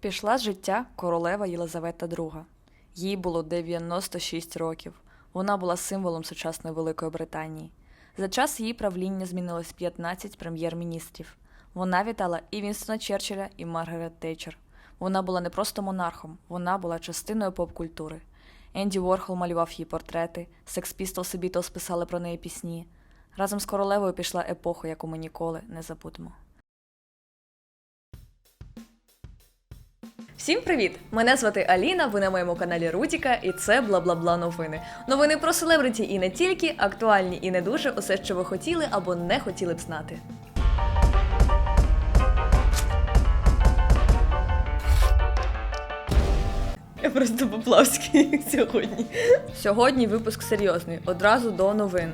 Пішла з життя королева Єлизавета II. Їй було 96 років. Вона була символом сучасної Великої Британії. За час її правління змінилось 15 прем'єр-міністрів. Вона вітала і Вінстона Черчилля, і Маргарет Тейчер. Вона була не просто монархом, вона була частиною поп-культури. Енді Ворхол малював її портрети, Sex Pistols і Beatles писали про неї пісні. Разом з королевою пішла епоха, яку ми ніколи не забудемо. Всім привіт! Мене звати Аліна. Ви на моєму каналі Рудіка, і це бла-бла-бла новини. Новини про селебриті і не тільки, актуальні і не дуже, усе, що ви хотіли або не хотіли б знати. Я просто Поплавський сьогодні. Сьогодні випуск серйозний, одразу до новин.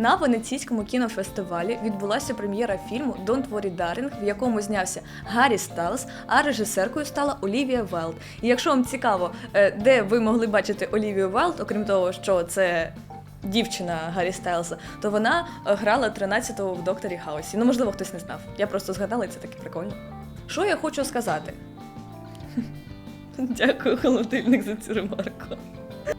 На Венеційському кінофестивалі відбулася прем'єра фільму Don't Worry Darling, в якому знявся Гаррі Стайлз, а режисеркою стала Олівія Велд. І якщо вам цікаво, е, де ви могли бачити Олівію Велд, окрім того, що це дівчина Гаррі Стайлза, то вона е, грала 13-го в Докторі Хаусі. Ну, можливо, хтось не знав. Я просто згадала, і це таке прикольно. Що я хочу сказати? Дякую, холодильник, за цю ремарку.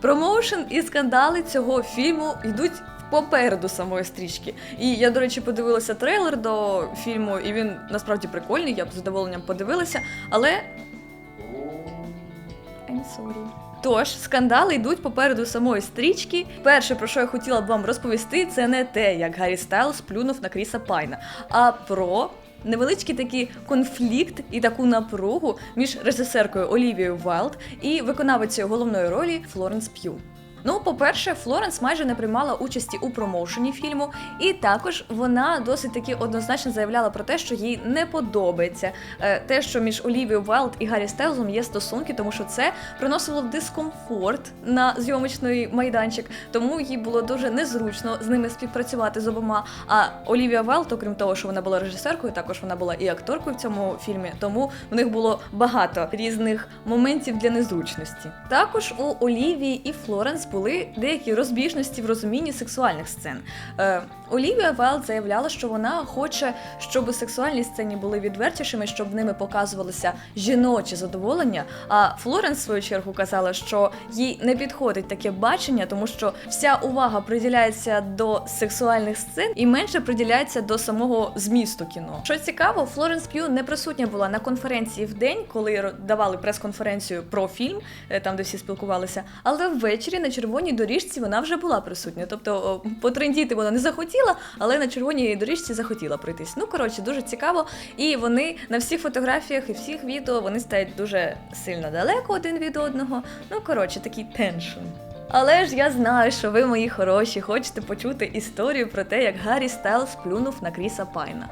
Промоушен і скандали цього фільму йдуть попереду самої стрічки. І я, до речі, подивилася трейлер до фільму, і він насправді прикольний, я б з задоволенням подивилася, але. I'm sorry. Тож, скандали йдуть попереду самої стрічки. Перше, про що я хотіла б вам розповісти, це не те, як Гаррі Стайлз плюнув на Кріса Пайна, а про невеличкий такий конфлікт і таку напругу між режисеркою Олівією Вайлд і виконавицею головної ролі Флоренс П'ю. Ну, по-перше, Флоренс майже не приймала участі у промоушені фільму, і також вона досить таки однозначно заявляла про те, що їй не подобається е, те, що між Олівією Вайлд і Гаррі Стелзом є стосунки, тому що це приносило дискомфорт на зйомочний майданчик, тому їй було дуже незручно з ними співпрацювати з обома. А Олівія Вайлд, окрім того, що вона була режисеркою, також вона була і акторкою в цьому фільмі, тому в них було багато різних моментів для незручності. Також у Олівії і Флоренс були деякі розбіжності в розумінні сексуальних сцен. Е, Олівія Вайлд заявляла, що вона хоче, щоб сексуальні сцені були відвертішими, щоб в ними показувалося жіноче задоволення. А Флоренс, в свою чергу, казала, що їй не підходить таке бачення, тому що вся увага приділяється до сексуальних сцен і менше приділяється до самого змісту кіно. Що цікаво, Флоренс П'ю не присутня була на конференції в день, коли давали прес-конференцію про фільм, е, там де всі спілкувалися. Але ввечері на червоній доріжці вона вже була присутня. Тобто потрендіти вона не захотіла, але на червоній доріжці захотіла пройтись. Ну коротше, дуже цікаво. І вони на всіх фотографіях і всіх відео вони стоять дуже сильно далеко один від одного. Ну коротше, такий теншн. Але ж я знаю, що ви, мої хороші, хочете почути історію про те, як Гаррі Стайлз плюнув на Кріса Пайна.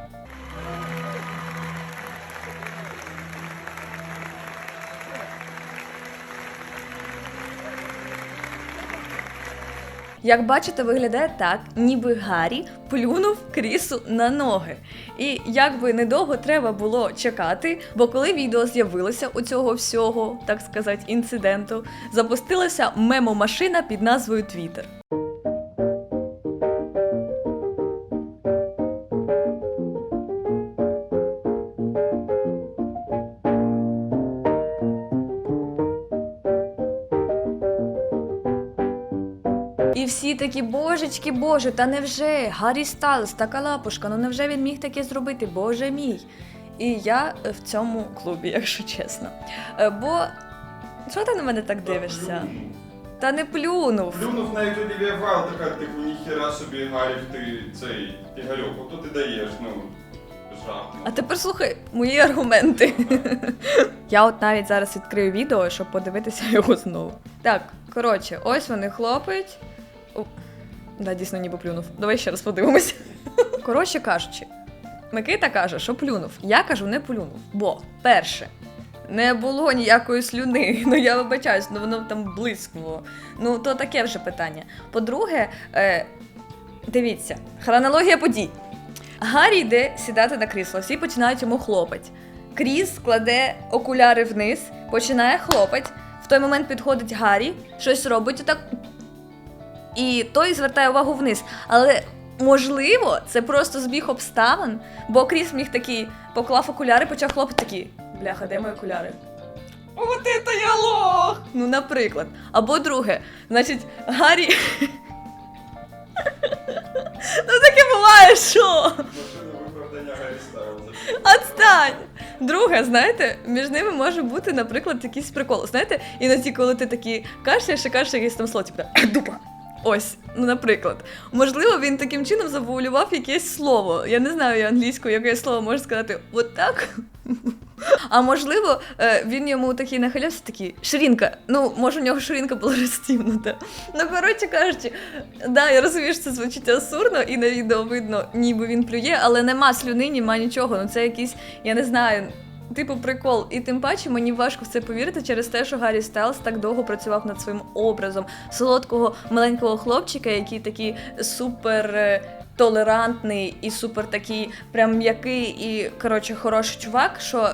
Як бачите, виглядає так, ніби Гаррі плюнув Крісу на ноги. І якби недовго треба було чекати, бо коли відео з'явилося у цього всього, так сказати, інциденту, запустилася мемомашина під назвою Twitter. І всі такі, божечки, боже, та невже Гаррі Стайлз, така лапушка, ну невже він міг таке зробити? Боже мій. І я е, в цьому клубі, якщо чесно. Е, Бо що ти на мене так дивишся? Та не плюнув. Плюнув навіть Олівія Вайл така, типу, ніхіра собі Гарів, ти цей Ігорьок, ото ти даєш, ну, жах. А тепер слухай мої аргументи. Я от навіть зараз відкрию відео, щоб подивитися його знову. Так, коротше, ось вони хлопають. О, да, дійсно ніби плюнув. Давай ще раз подивимося. Коротше кажучи, Микита каже, що плюнув. Я кажу, не плюнув. Бо, перше, не було ніякої слюни. Ну я вибачаюсь, ну воно там блискнуло. Ну, то таке вже питання. По-друге, е, дивіться, хронологія подій. Гаррі йде сідати на крісло, всі починають йому хлопать. Кріс кладе окуляри вниз, починає хлопать. В той момент підходить Гаррі, щось робить отак. І той звертає увагу вниз. Але Можливо, це просто збіг обставин, бо Кріс міг такий поклав окуляри, почав хлопати такий. Бляха, де мої окуляри? От це я лох! Ну, наприклад. Або друге, значить, Гаррі. ну таке буває, що? Отстань! Друге, знаєте, між ними може бути, наприклад, якийсь прикол. Знаєте, іноді, коли ти такий кашляєш і якесь там слово, типу, дупа. Ось, ну, наприклад. Можливо, він таким чином завуалював якесь слово. Я не знаю англійською, яке слово може сказати от так. А можливо, е, він йому такий нахилявся, такий ширинка. Ну, може, у нього ширинка була розтівнута. Ну, коротше кажучи, да, я розумію, що це звучить абсурдно, і на відео видно, ніби він плює, але нема слюни, нема нічого. Ну це якийсь, я не знаю. Типу прикол, і тим паче мені важко в це повірити через те, що Гаррі Стайлз так довго працював над своїм образом солодкого маленького хлопчика, який такий супер е, толерантний і супер такий прям м'який і коротше хороший чувак, що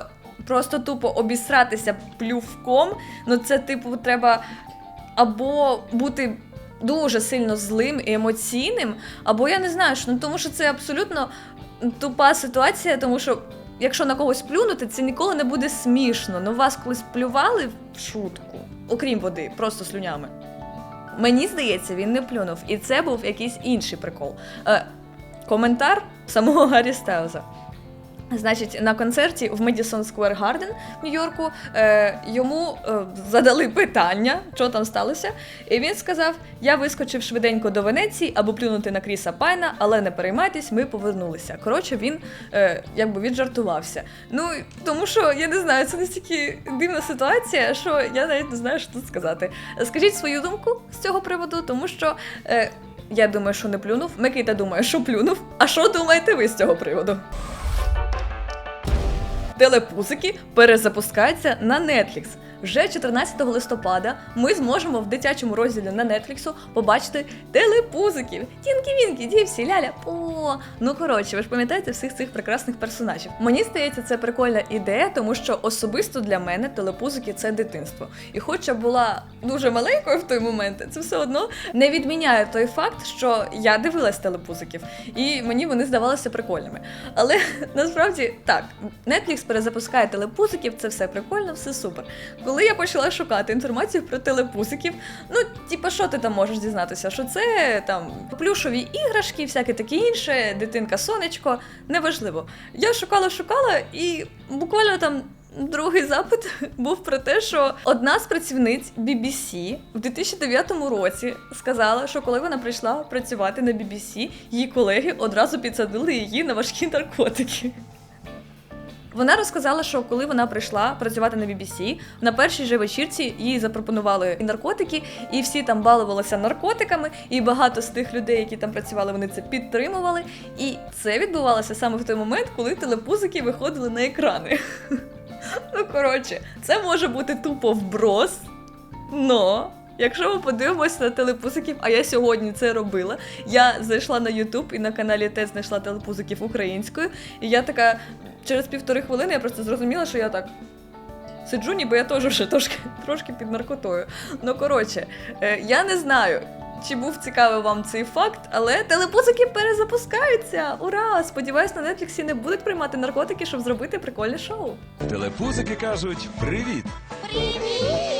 просто тупо обісратися плювком. Ну це типу треба або бути дуже сильно злим і емоційним, або я не знаю, що ну тому що це абсолютно тупа ситуація, тому що. Якщо на когось плюнути, це ніколи не буде смішно. Ну вас колись плювали в шутку, окрім води, просто слюнями. Мені здається, він не плюнув, і це був якийсь інший прикол. Е, коментар самого Гаррі Стайлза. Значить, на концерті в Madison Square Garden в Нью-Йорку е, йому е, задали питання, що там сталося. І він сказав: Я вискочив швиденько до Венеції, аби плюнути на Кріса Пайна, але не переймайтесь, ми повернулися. Коротше, він е, якби віджартувався. Ну тому що я не знаю, це настільки дивна ситуація, що я навіть не знаю, що тут сказати. Скажіть свою думку з цього приводу, тому що. Е, я думаю, що не плюнув. Микита думає, що плюнув. А що думаєте ви з цього приводу? Телепузики перезапускається на Netflix. Вже 14 листопада ми зможемо в дитячому розділі на Netflix побачити телепузиків. Тінкі-вінкі, дівсі, ляля. О, ну коротше, ви ж пам'ятаєте всіх цих прекрасних персонажів. Мені здається, це прикольна ідея, тому що особисто для мене телепузики це дитинство. І хоч я була дуже маленькою в той момент, це все одно не відміняє той факт, що я дивилась телепузиків, і мені вони здавалися прикольними. Але насправді так, Netflix перезапускає телепузиків, це все прикольно, все супер. Коли я почала шукати інформацію про телепузиків, ну, типа, що ти там можеш дізнатися? Що це там плюшові іграшки, всяке таке інше, дитинка сонечко, неважливо. Я шукала, шукала, і буквально там. Другий запит був про те, що одна з працівниць BBC в 2009 році сказала, що коли вона прийшла працювати на BBC, її колеги одразу підсадили її на важкі наркотики. Вона розказала, що коли вона прийшла працювати на BBC, на першій же вечірці їй запропонували і наркотики, і всі там балувалися наркотиками, і багато з тих людей, які там працювали, вони це підтримували. І це відбувалося саме в той момент, коли телепузики виходили на екрани. Ну, коротше, це може бути тупо вброс, но. Якщо ми подивимося на телепузиків, а я сьогодні це робила. Я зайшла на YouTube і на каналі теж знайшла телепузиків українською. І я така через півтори хвилини я просто зрозуміла, що я так сиджу, ніби я теж вже трошки, трошки під наркотою. Ну коротше, е, я не знаю. Чи був цікавий вам цей факт, але телепузики перезапускаються! Ура! Сподіваюсь, на Нетфліксі не будуть приймати наркотики, щоб зробити прикольне шоу. Телепузики кажуть привіт! привіт.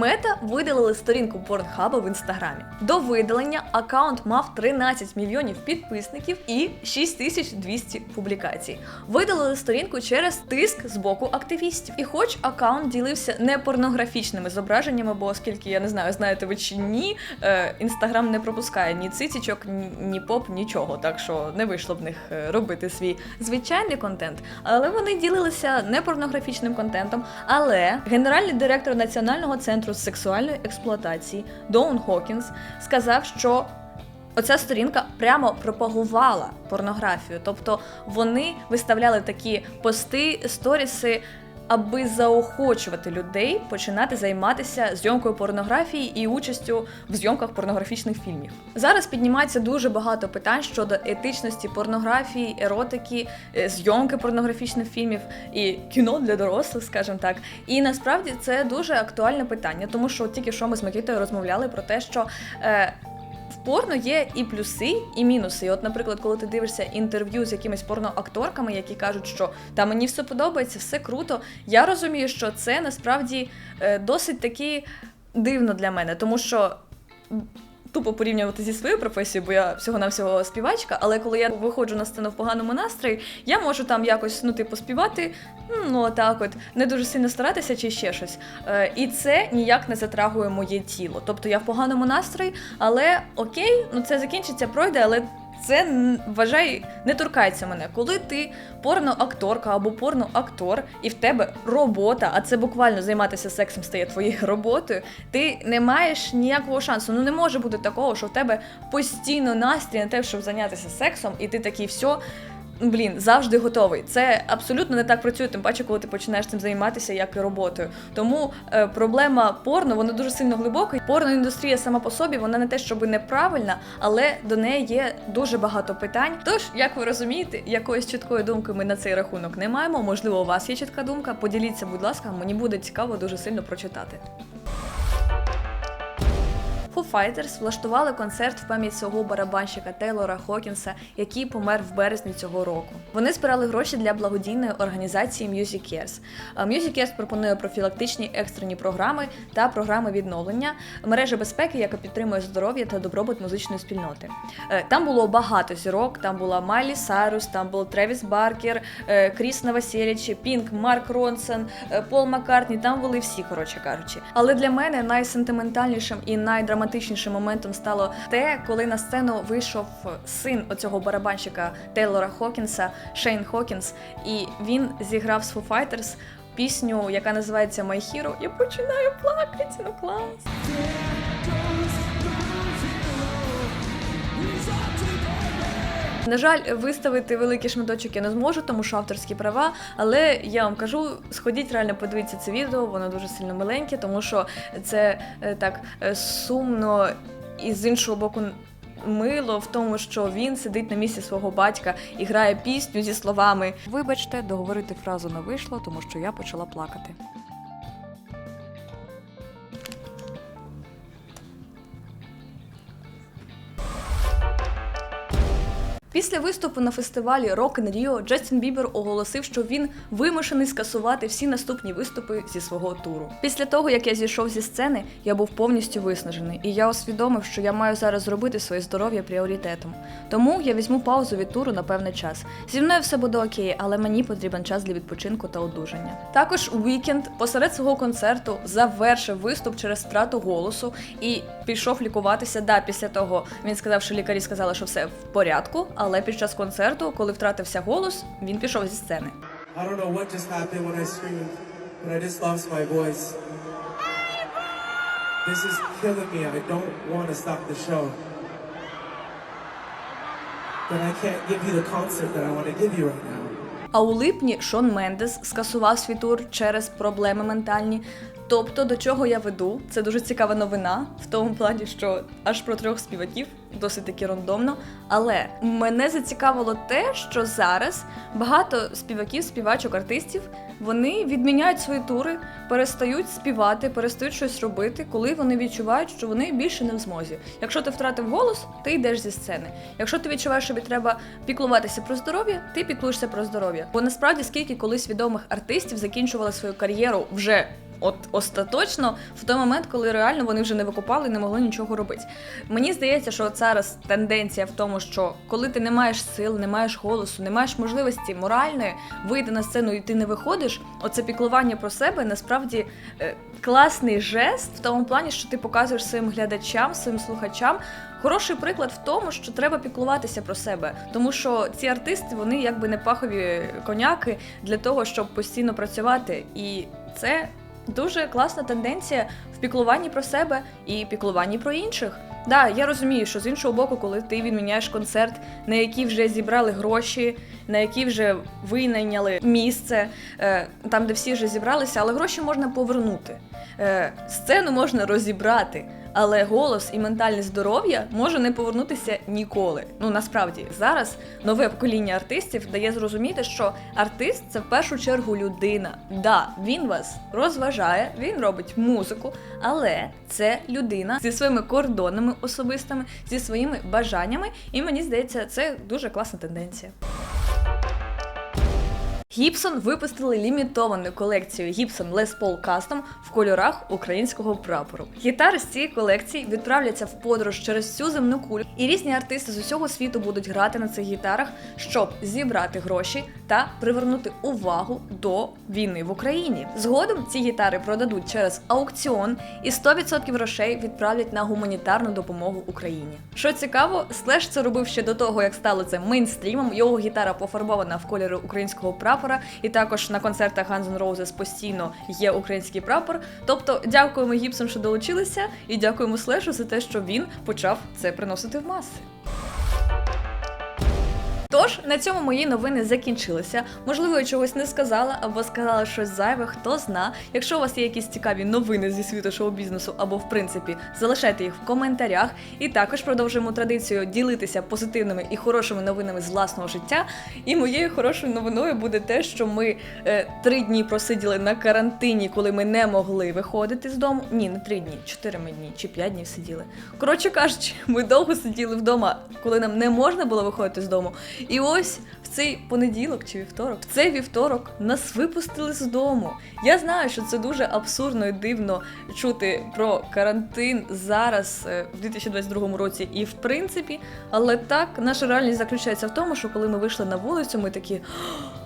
Мета видалили сторінку Порнхаба в інстаграмі. До видалення аккаунт мав 13 мільйонів підписників і 6200 публікацій. Видалили сторінку через тиск з боку активістів. І хоч аккаунт ділився не порнографічними зображеннями, бо оскільки я не знаю, знаєте ви чи ні, е, інстаграм не пропускає ні цицічок, ні, поп, нічого. Так що не вийшло в них е, робити свій звичайний контент. Але вони ділилися не порнографічним контентом. Але генеральний директор Національного центру з сексуальної експлуатації Доун Хокінс сказав, що оця сторінка прямо пропагувала порнографію. Тобто вони виставляли такі пости, сторіси. Аби заохочувати людей починати займатися зйомкою порнографії і участю в зйомках порнографічних фільмів. Зараз піднімається дуже багато питань щодо етичності порнографії, еротики, е, зйомки порнографічних фільмів і кіно для дорослих, скажімо так. І насправді це дуже актуальне питання, тому що тільки що ми з Микитою розмовляли про те, що. Е, в порно є і плюси, і мінуси. І От, наприклад, коли ти дивишся інтерв'ю з якимись порноакторками, які кажуть, що та мені все подобається, все круто. Я розумію, що це насправді е, досить таки дивно для мене, тому що. Тупо порівнювати зі своєю професією, бо я всього-навсього співачка, але коли я виходжу на сцену в поганому настрої, я можу там якось ну, типу, співати, ну отак от, не дуже сильно старатися чи ще щось. Е, і це ніяк не затрагує моє тіло. Тобто я в поганому настрої, але окей, ну це закінчиться, пройде, але це вважай, не торкається мене. Коли ти порноакторка або порноактор, і в тебе робота, а це буквально займатися сексом стає твоєю роботою, ти не маєш ніякого шансу. Ну не може бути такого, що в тебе постійно настрій на те, щоб зайнятися сексом, і ти такий все. Блін, завжди готовий. Це абсолютно не так працює, тим паче, коли ти починаєш цим займатися як і роботою. Тому е, проблема порно вона дуже сильно глибока. Порноіндустрія сама по собі вона не те, щоб неправильна, але до неї є дуже багато питань. Тож, як ви розумієте, якоїсь чіткої думки ми на цей рахунок не маємо. Можливо, у вас є чітка думка. Поділіться, будь ласка, мені буде цікаво дуже сильно прочитати. Foo Fighters влаштували концерт в пам'ять свого барабанщика Тейлора Хокінса, який помер в березні цього року. Вони збирали гроші для благодійної організації Music Cares. Music Cares пропонує профілактичні екстрені програми та програми відновлення, мережа безпеки, яка підтримує здоров'я та добробут музичної спільноти. Е, Там було багато зірок. Там була Майлі Сайрус, там був Тревіс Баркер, е, Кріс Новосєліч, Пінк, Марк Ронсон, е, Пол Маккартні. Там були всі, коротше кажучи. Але для мене найсентиментальнішим і найдраматичнішим моментом стало те, коли на сцену вийшов син оцього барабанщика Тейлора Хокінса, Шейн Хокінс, і він зіграв з Foo Fighters пісню, яка називається My Hero. Я починаю плакати. Ну клас. На жаль, виставити великий шматочок я не зможу, тому що авторські права. Але я вам кажу, сходіть реально подивіться це відео, воно дуже сильно миленьке, тому що це е, так е, сумно і з іншого боку. Мило в тому, що він сидить на місці свого батька і грає пісню зі словами Вибачте, договорити фразу не вийшло, тому що я почала плакати. Після виступу на фестивалі Rock in Rio Джастін Бібер оголосив, що він вимушений скасувати всі наступні виступи зі свого туру. Після того, як я зійшов зі сцени, я був повністю виснажений, і я усвідомив, що я маю зараз зробити своє здоров'я пріоритетом. Тому я візьму паузу від туру на певний час. Зі мною все буде окей, але мені потрібен час для відпочинку та одужання. Також Вікенд посеред свого концерту завершив виступ через втрату голосу і пішов лікуватися. Да, після того він сказав, що лікарі сказали, що все в порядку. Але під час концерту, коли втратився голос, він пішов зі сцени. This is killing me. I don't want to stop the show. But I can't give you the concert that I want to give you right now. А у липні Шон Мендес скасував свій тур через проблеми ментальні. Тобто, до чого я веду, це дуже цікава новина, в тому плані, що аж про трьох співаків досить таки рандомно. Але мене зацікавило те, що зараз багато співаків, співачок, артистів вони відміняють свої тури, перестають співати, перестають щось робити, коли вони відчувають, що вони більше не в змозі. Якщо ти втратив голос, ти йдеш зі сцени. Якщо ти відчуваєш, що тобі треба піклуватися про здоров'я, ти піклуєшся про здоров'я. Бо насправді скільки колись відомих артистів закінчували свою кар'єру вже. От остаточно в той момент, коли реально вони вже не викупали і не могли нічого робити. Мені здається, що зараз тенденція в тому, що коли ти не маєш сил, не маєш голосу, не маєш можливості моральної вийти на сцену і ти не виходиш, оце піклування про себе насправді е, класний жест в тому плані, що ти показуєш своїм глядачам, своїм слухачам. Хороший приклад в тому, що треба піклуватися про себе, тому що ці артисти вони якби не пахові коняки для того, щоб постійно працювати, і це дуже класна тенденція в піклуванні про себе і піклуванні про інших. Да, я розумію, що з іншого боку, коли ти відміняєш концерт, на який вже зібрали гроші, на який вже винайняли місце, е, там, де всі вже зібралися, але гроші можна повернути. Е, сцену можна розібрати, але голос і ментальне здоров'я може не повернутися ніколи. Ну насправді зараз нове покоління артистів дає зрозуміти, що артист це в першу чергу людина. Да, він вас розважає, він робить музику, але це людина зі своїми кордонами особистими, зі своїми бажаннями, і мені здається, це дуже класна тенденція. Гібсон випустили лімітовану колекцію Gibson Les Paul Custom в кольорах українського прапору. Гітари з цієї колекції відправляться в подорож через всю земну кулю, і різні артисти з усього світу будуть грати на цих гітарах, щоб зібрати гроші та привернути увагу до війни в Україні. Згодом ці гітари продадуть через аукціон, і 100% грошей відправлять на гуманітарну допомогу Україні. Що цікаво, Слеш це робив ще до того, як стало це мейнстрімом. Його гітара пофарбована в кольори українського прапора, і також на концертах Guns N' Roses постійно є український прапор. Тобто, дякуємо Гібсон, що долучилися, і дякуємо Слешу за те, що він почав це приносити в маси. Тож на цьому мої новини закінчилися. Можливо, я чогось не сказала або сказала щось зайве, хто зна. Якщо у вас є якісь цікаві новини зі світу шоу-бізнесу, або в принципі залишайте їх в коментарях. І також продовжуємо традицію ділитися позитивними і хорошими новинами з власного життя. І моєю хорошою новиною буде те, що ми е, три дні просиділи на карантині, коли ми не могли виходити з дому. Ні, не три дні, чотири ми дні чи п'ять днів сиділи. Коротше кажучи, ми довго сиділи вдома, коли нам не можна було виходити з дому. І ось в цей понеділок чи вівторок, в цей вівторок нас випустили з дому. Я знаю, що це дуже абсурдно і дивно чути про карантин зараз, е, в 2022 році, і в принципі, але так, наша реальність заключається в тому, що коли ми вийшли на вулицю, ми такі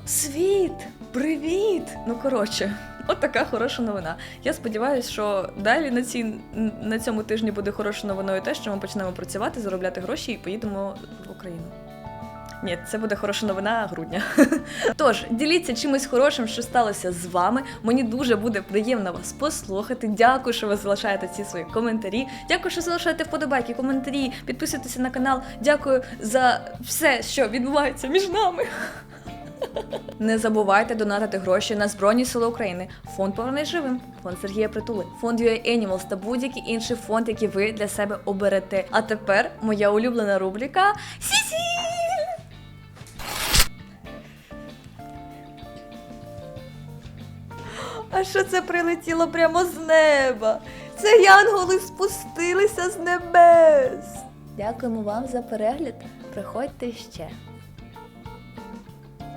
світ! Привіт! Ну коротше. От така хороша новина. Я сподіваюся, що далі на, ці, на цьому тижні буде хорошою новиною те, що ми почнемо працювати, заробляти гроші і поїдемо в Україну. Ні, це буде хороша новина грудня. Тож, діліться чимось хорошим, що сталося з вами. Мені дуже буде приємно вас послухати. Дякую, що ви залишаєте ці свої коментарі. Дякую, що залишаєте вподобайки, коментарі, підписуйтеся на канал. Дякую за все, що відбувається між нами. Не забувайте донатити гроші на Збройні Сили України, фонд «Повернись живим, фонд Сергія Притули, фонд UA Animals та будь-який інший фонд, який ви для себе оберете. А тепер моя улюблена рубрика Сісі! А що це прилетіло прямо з неба? Це янголи спустилися з небес. Дякуємо вам за перегляд. Приходьте ще.